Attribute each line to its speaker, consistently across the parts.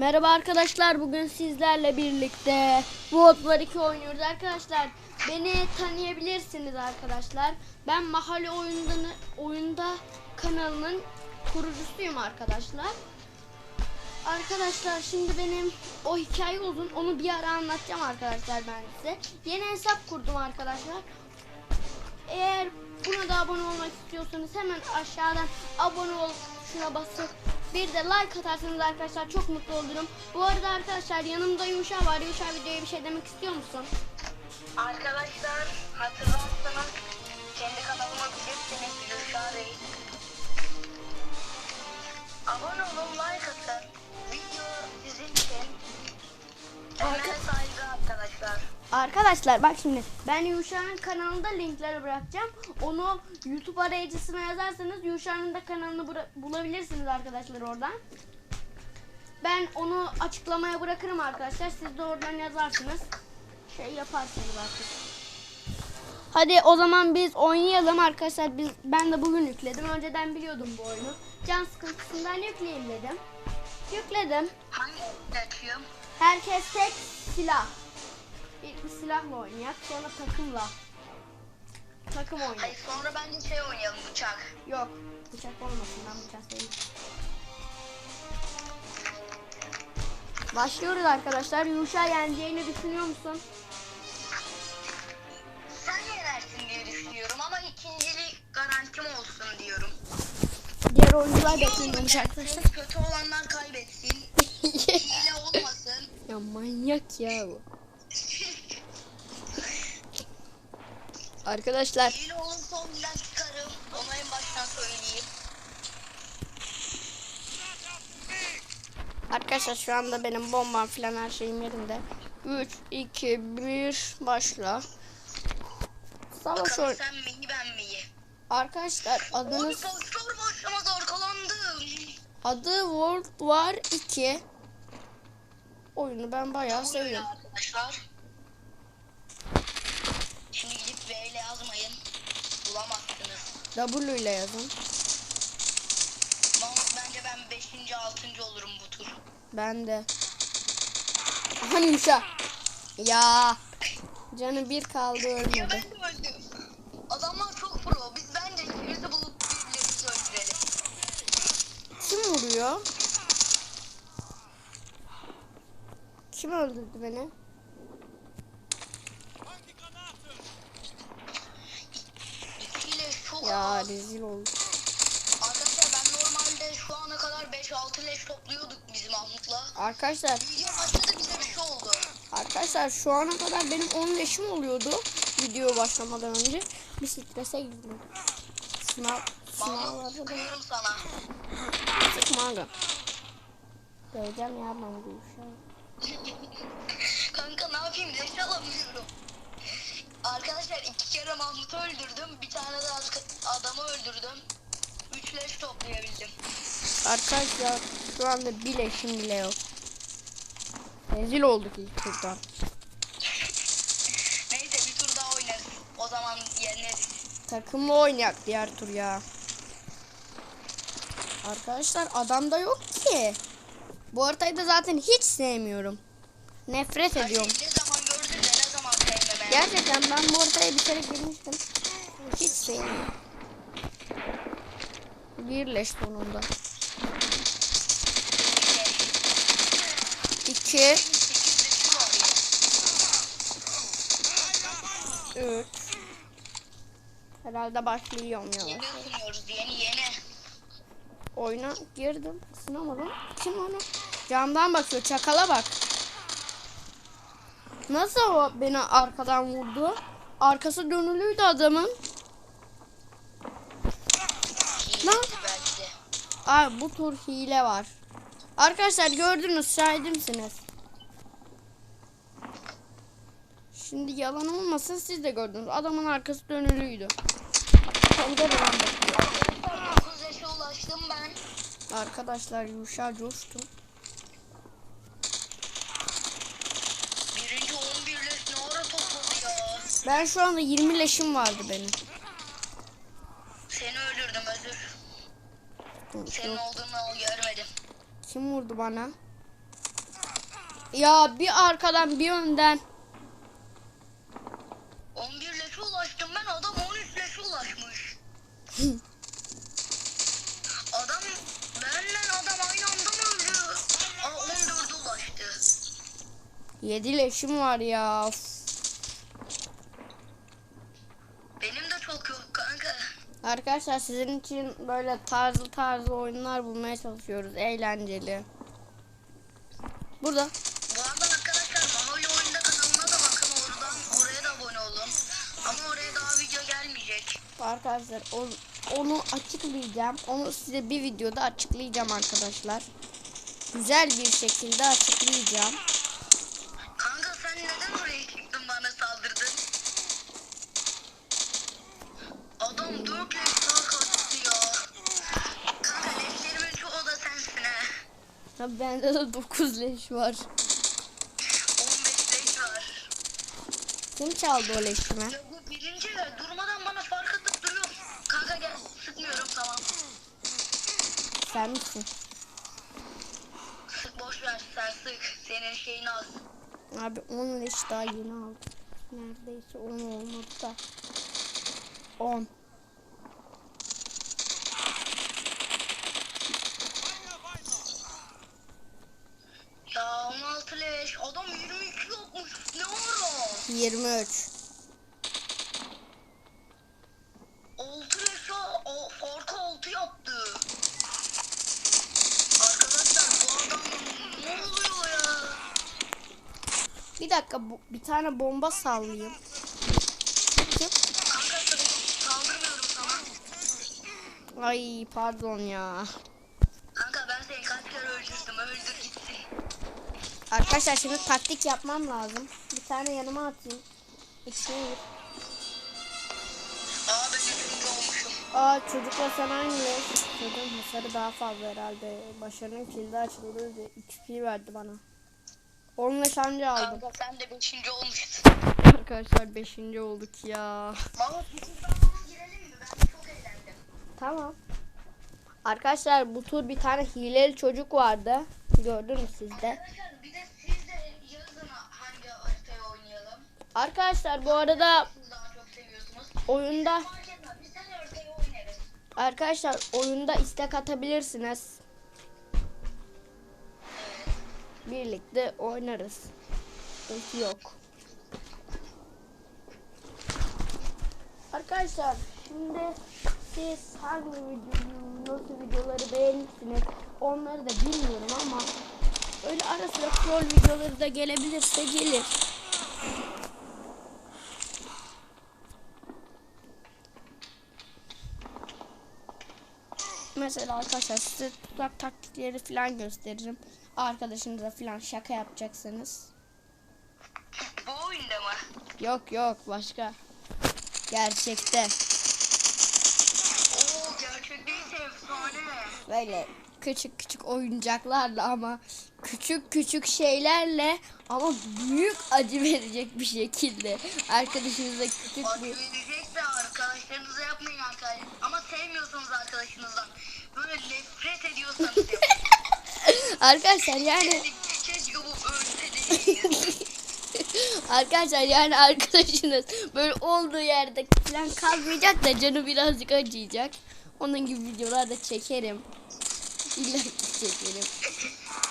Speaker 1: Merhaba arkadaşlar bugün sizlerle birlikte World War 2 oynuyoruz arkadaşlar. Beni tanıyabilirsiniz arkadaşlar. Ben mahalle oyunda, oyunda kanalının kurucusuyum arkadaşlar. Arkadaşlar şimdi benim o hikaye uzun onu bir ara anlatacağım arkadaşlar ben size. Yeni hesap kurdum arkadaşlar. Eğer buna da abone olmak istiyorsanız hemen aşağıdan abone ol şuna basıp bir de like atarsanız arkadaşlar çok mutlu olurum. Bu arada arkadaşlar yanımda Yumuşa var. Yumuşa videoya bir şey demek istiyor musun?
Speaker 2: Arkadaşlar hatırlarsanız kendi kanalıma bilirsiniz Gülşah Reis. Abone olun, like atın. Video sizin için. Emeğe saygı arkadaşlar.
Speaker 1: Arkadaşlar bak şimdi ben Yuşa'nın kanalında linkleri bırakacağım. Onu YouTube arayıcısına yazarsanız Yuşa'nın da kanalını bulabilirsiniz arkadaşlar oradan. Ben onu açıklamaya bırakırım arkadaşlar. Siz de oradan yazarsınız. Şey yaparsınız artık. Hadi o zaman biz oynayalım arkadaşlar. Biz ben de bugün yükledim. Önceden biliyordum bu oyunu. Can sıkıntısından yükleyeyim dedim. Yükledim.
Speaker 2: Hangi açıyorum?
Speaker 1: Herkes tek silah. İlk bir silahla oynayak, sonra takımla. Takım oynayak.
Speaker 2: Hayır sonra bence şey oynayalım bıçak.
Speaker 1: Yok, bıçak olmasın ben bıçak seveyim. Başlıyoruz arkadaşlar. Yuşa yeneceğini düşünüyor musun?
Speaker 2: Sen yenersin diye düşünüyorum ama ikincilik garantim olsun diyorum.
Speaker 1: Diğer oyuncular bekliyormuş arkadaşlar.
Speaker 2: Kötü olanlar kaybetsin. Hile olmasın.
Speaker 1: ya manyak ya bu. Arkadaşlar
Speaker 2: Hile olursa ondan çıkarım. Onu en baştan söyleyeyim.
Speaker 1: Arkadaşlar şu anda benim bombam falan her şeyim yerinde. 3, 2, 1 başla. Savaş
Speaker 2: Bakalım
Speaker 1: oyun.
Speaker 2: sen mi iyi ben mi iyi?
Speaker 1: Arkadaşlar adınız
Speaker 2: boşlar başlamaz arkalandım.
Speaker 1: adı World War 2. Oyunu ben bayağı seviyorum.
Speaker 2: arkadaşlar.
Speaker 1: W ile yazın.
Speaker 2: Bence ben 5. 6. olurum bu tur.
Speaker 1: Ben de. Hani Yuşa. Ya. Canı bir kaldı
Speaker 2: Ya
Speaker 1: ölmedi.
Speaker 2: ben de öldüm. Adamlar çok pro. Biz bence ikimizi bulup birbirimizi öldürelim.
Speaker 1: Kim vuruyor? Kim öldürdü beni?
Speaker 2: İkiyle çok
Speaker 1: Ya rezil oldu.
Speaker 2: Arkadaşlar ben normalde şu ana kadar 5-6 leş topluyorduk biz Mahmut'la.
Speaker 1: Arkadaşlar
Speaker 2: Video başladı bize bir şey oldu.
Speaker 1: Arkadaşlar şu ana kadar benim 10 leşim oluyordu video başlamadan önce. Bir strese girdim. Sınav, sınavlarda da
Speaker 2: sıkıyorum sana.
Speaker 1: sıkma aga. Ya ben bu işi.
Speaker 2: Kanka ne yapayım leş alamıyorum. Arkadaşlar iki kere Mahmut'u öldürdüm. Bir tane de adamı öldürdüm. Üç leş toplayabildim.
Speaker 1: Arkadaşlar şu anda bir leşim bile yok. Rezil olduk ilk turdan.
Speaker 2: Neyse bir tur daha oynarız. O zaman yeneriz.
Speaker 1: Takımla oynayak diğer tur ya. Arkadaşlar adamda yok ki. Bu haritayı da zaten hiç sevmiyorum. Nefret ediyorum.
Speaker 2: Ne
Speaker 1: Gerçekten ben bu haritaya bir kere girmiştim. Hiç sevmiyorum. Birleş sonunda. İki, üç. Herhalde başlıyorum ya.
Speaker 2: Yeni ısınıyoruz yeni yeni.
Speaker 1: Oyuna girdim. Isınamadım. Kim onu? Camdan bakıyor. Çakala bak. Nasıl o beni arkadan vurdu? Arkası dönülüydü adamın. Lan. Abi bu tur hile var. Arkadaşlar gördünüz şahidimsiniz. Şimdi yalan olmasın siz de gördünüz. Adamın arkası dönülüydü.
Speaker 2: Arkadaşlar 9 leşe ulaştım ben.
Speaker 1: Arkadaşlar Yuşa coştu.
Speaker 2: Birinci 11 leş ne ara topladı ya.
Speaker 1: Ben şu anda 20 leşim vardı benim.
Speaker 2: Seni öldürdüm özür. Senin olduğunu görmedim.
Speaker 1: Kim vurdu bana? Ya bir arkadan bir önden.
Speaker 2: 11 leşe ulaştım ben adam 13 leşe ulaşmış. adam benle adam aynı anda mı öldü? Aa 14'e ulaştı.
Speaker 1: 7 leşim var ya. Of.
Speaker 2: Benim de çok yok kanka.
Speaker 1: Arkadaşlar sizin için böyle tarzı tarzı oyunlar bulmaya çalışıyoruz. Eğlenceli. Burada.
Speaker 2: Bu arada arkadaşlar Mahalle Oyunda kanalına da bakın oradan oraya da abone olun. Ama oraya daha video gelmeyecek.
Speaker 1: Arkadaşlar o- onu açıklayacağım. Onu size bir videoda açıklayacağım arkadaşlar. Güzel bir şekilde açıklayacağım.
Speaker 2: Kanka sen neden oraya çıktın bana saldırdın? Adam 4 leş daha kaçtı ya. Kanka leşlerimin çoğu da sensin he.
Speaker 1: Tabii bende de 9 leş var.
Speaker 2: 15 leş var.
Speaker 1: Kim çaldı o leşimi?
Speaker 2: Ya bu birinci ya durmadan bana fark atıp duruyor. Kanka gel sıkmıyorum tamam.
Speaker 1: Sen misin?
Speaker 2: Sık boş ver sen sık. Senin şeyin az.
Speaker 1: Abi 10 leş daha yeni aldım. Neredeyse 10 olmadı da. 10.
Speaker 2: Ya 16 leş. Adam 22 yapmış. Ne ara?
Speaker 1: 23.
Speaker 2: 6 leş ha. O, farkı 6 yaptı. Arkadaşlar bu adam ne oluyor ya?
Speaker 1: Bir dakika bu, bir tane bomba sallayayım. Ay pardon ya. Arkadaşlar şimdi taktik yapmam lazım. Bir tane yanıma atayım. İkisini vur.
Speaker 2: Aa ben üçüncü olmuşum.
Speaker 1: Aa çocukla sen aynı. Çocuğun hasarı daha fazla herhalde. Başarının kilidi açıldı. diye XP verdi bana. 10 leş anca aldım.
Speaker 2: Kanka sen de beşinci olmuşsun.
Speaker 1: Arkadaşlar 5. olduk ya.
Speaker 2: Mahmut bir tur daha bana girelim mi? Ben çok eğlendim.
Speaker 1: Tamam. Arkadaşlar bu tur bir tane hileli çocuk vardı. Gördünüz siz de.
Speaker 2: Bir de siz de yazın hangi haritayı oynayalım.
Speaker 1: Arkadaşlar bu arada oyunda arkadaşlar oyunda istek atabilirsiniz. Birlikte oynarız. Sıkıntı yok. Arkadaşlar şimdi siz hangi videoyu, nasıl videoları beğenirsiniz onları da bilmiyorum ama öyle ara sıra troll videoları da gelebilirse gelir. Mesela arkadaşlar size tuzak taktikleri falan gösteririm. Arkadaşınıza falan şaka yapacaksınız.
Speaker 2: Bu oyunda mı?
Speaker 1: Yok yok başka. Gerçekte. Böyle küçük küçük oyuncaklarla ama küçük küçük şeylerle ama büyük acı verecek bir şekilde. Arkadaşınıza küçük
Speaker 2: Acı
Speaker 1: bir...
Speaker 2: verecekse arkadaşlarınıza yapmayın arkadaşlar. Ama sevmiyorsanız arkadaşınızdan. Böyle nefret ediyorsanız.
Speaker 1: Arkadaşlar yani
Speaker 2: Keşke bu ölse.
Speaker 1: Arkadaşlar yani arkadaşınız böyle olduğu yerde falan kalmayacak da canı birazcık acıyacak. Onun gibi videolar da çekerim. İlla ki çekerim.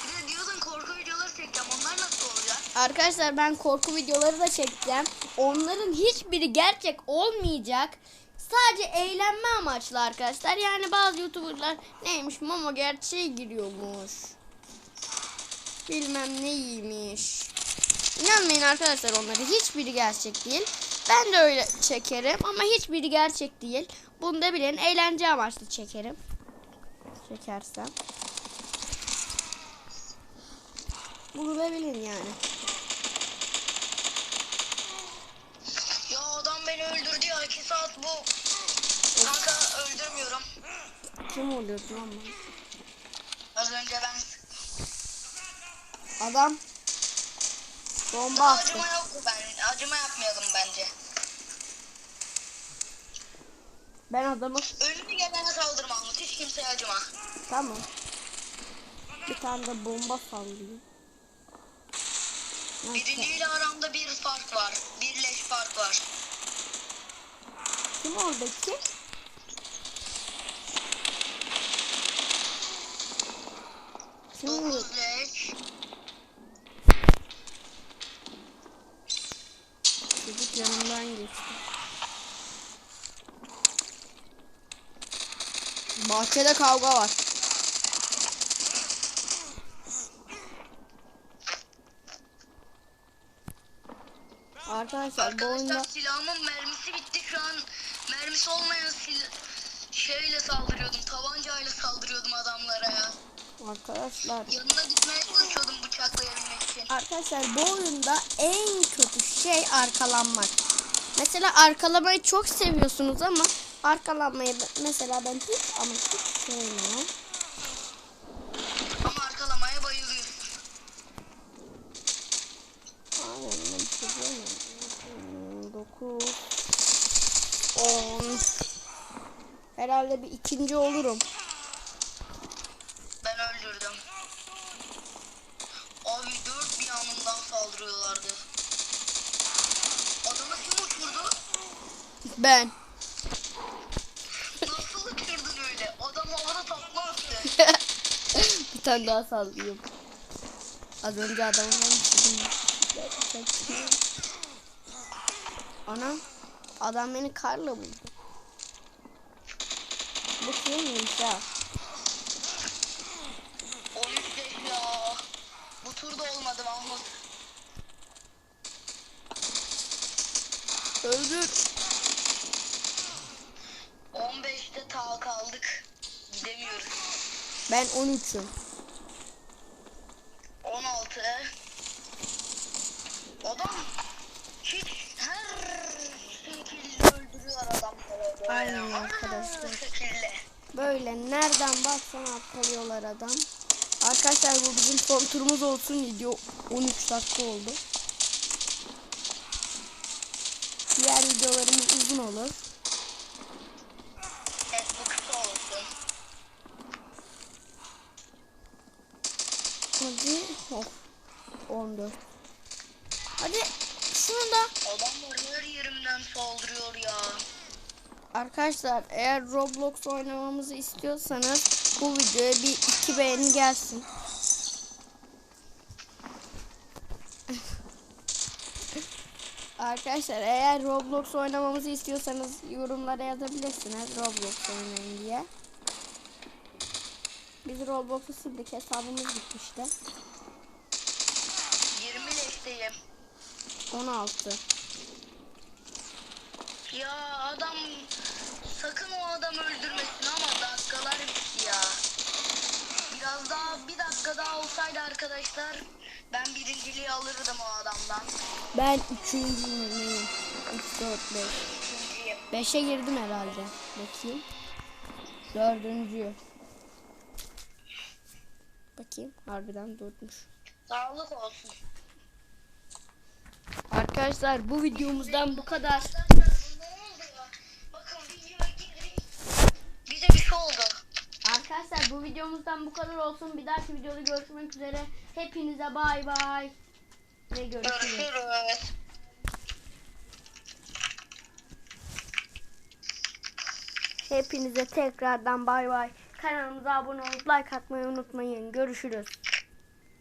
Speaker 2: Bir de diyorsun korku videoları çekeceğim. Onlar nasıl olacak?
Speaker 1: Arkadaşlar ben korku videoları da çekeceğim. Onların hiçbiri gerçek olmayacak. Sadece eğlenme amaçlı arkadaşlar. Yani bazı youtuberlar neymiş mama gerçeğe giriyormuş. Bilmem neymiş. İnanmayın arkadaşlar onları. Hiçbiri gerçek değil. Ben de öyle çekerim ama hiçbiri gerçek değil. Bunu da bilin. Eğlence amaçlı çekerim. Çekersem. Bunu da bilin yani.
Speaker 2: Ya adam beni öldürdü ya. 2 saat bu. Kanka öldürmüyorum.
Speaker 1: Kim oluyor lan bu?
Speaker 2: Az önce ben
Speaker 1: Adam bomba attı.
Speaker 2: acıma yok ben. Acıma yapmayalım bence.
Speaker 1: Ben adamı
Speaker 2: Önüne gelene saldır Mahmut. Hiç kimseye acıma.
Speaker 1: tamam. Bir tane de bomba sallayayım.
Speaker 2: Birinciyle aramda bir fark var. Bir leş fark var.
Speaker 1: Kim oradaki? Kim orada?
Speaker 2: 9 leş.
Speaker 1: Çocuk yanımdan geçti. Bahçede kavga var. Arkadaşlar bu oyunda
Speaker 2: Arkadaşlar silahımın mermisi bitti şu an. Mermisi olmayan sil şeyle saldırıyordum. Tabancayla saldırıyordum adamlara ya.
Speaker 1: arkadaşlar
Speaker 2: Yanına gitmeye çalışıyordum bıçaklayabilmek için.
Speaker 1: arkadaşlar bu oyunda en kötü şey arkalanmak. Mesela arkalamayı çok seviyorsunuz ama arkalanmayı mesela ben hiç ama hiç sevmiyorum.
Speaker 2: Ama arkalamaya bayılıyorsun.
Speaker 1: Aynen ben seviyorum. 9 10 Herhalde bir ikinci olurum.
Speaker 2: Ben öldürdüm. Abi dört bir yanımdan saldırıyorlardı. Adamı kim uçurdu?
Speaker 1: Ben. Bir tane daha sallıyorum. Az önce adamı ben düşürdüm. Ana adam beni karla buldu. Bu kimmiş ya?
Speaker 2: 13 leş ya. Bu turda olmadı Mahmut.
Speaker 1: Öldür.
Speaker 2: 15'te ta kaldık. Gidemiyoruz.
Speaker 1: Ben 13'üm.
Speaker 2: 16. Adam hiç her şekilde öldürüyor adamları. böyle.
Speaker 1: Aynen arkadaşlar.
Speaker 2: şekilde.
Speaker 1: Böyle nereden baksan arkalıyorlar adam. Arkadaşlar bu bizim son turumuz olsun. Video 13 dakika oldu. Diğer videolarımız uzun olur.
Speaker 2: Evet bu kısa olsun.
Speaker 1: Hadi. Of. 14. Hadi. Şunu da.
Speaker 2: Adamlar her yerimden saldırıyor ya.
Speaker 1: Arkadaşlar eğer Roblox oynamamızı istiyorsanız bu videoya bir iki beğeni gelsin. Arkadaşlar eğer Roblox oynamamızı istiyorsanız yorumlara yazabilirsiniz Roblox oynayın diye. Biz Roblox'u sildik hesabımız gitmişti.
Speaker 2: 20 leşteyim.
Speaker 1: 16.
Speaker 2: Ya adam sakın o adam öldürmesin ama dakikalar bitti ya. Biraz daha bir dakika daha olsaydı arkadaşlar ben birinciliği alırdım o adamdan.
Speaker 1: Ben üçüncüyüm. 3, 4, 5.
Speaker 2: İkinciyim.
Speaker 1: Beşe girdim herhalde. Bakayım. Dördüncü. Bakayım. Harbiden dörtmüş.
Speaker 2: Sağlık olsun.
Speaker 1: Arkadaşlar bu videomuzdan bu kadar.
Speaker 2: Bize bir şey oldu.
Speaker 1: Arkadaşlar bu videomuzdan bu kadar olsun. Bir dahaki videoda görüşmek üzere. Hepinize bay bay. Ve görüşürüz.
Speaker 2: Görüşürüz.
Speaker 1: Hepinize tekrardan bay bay. Kanalımıza abone olup like atmayı unutmayın. Görüşürüz.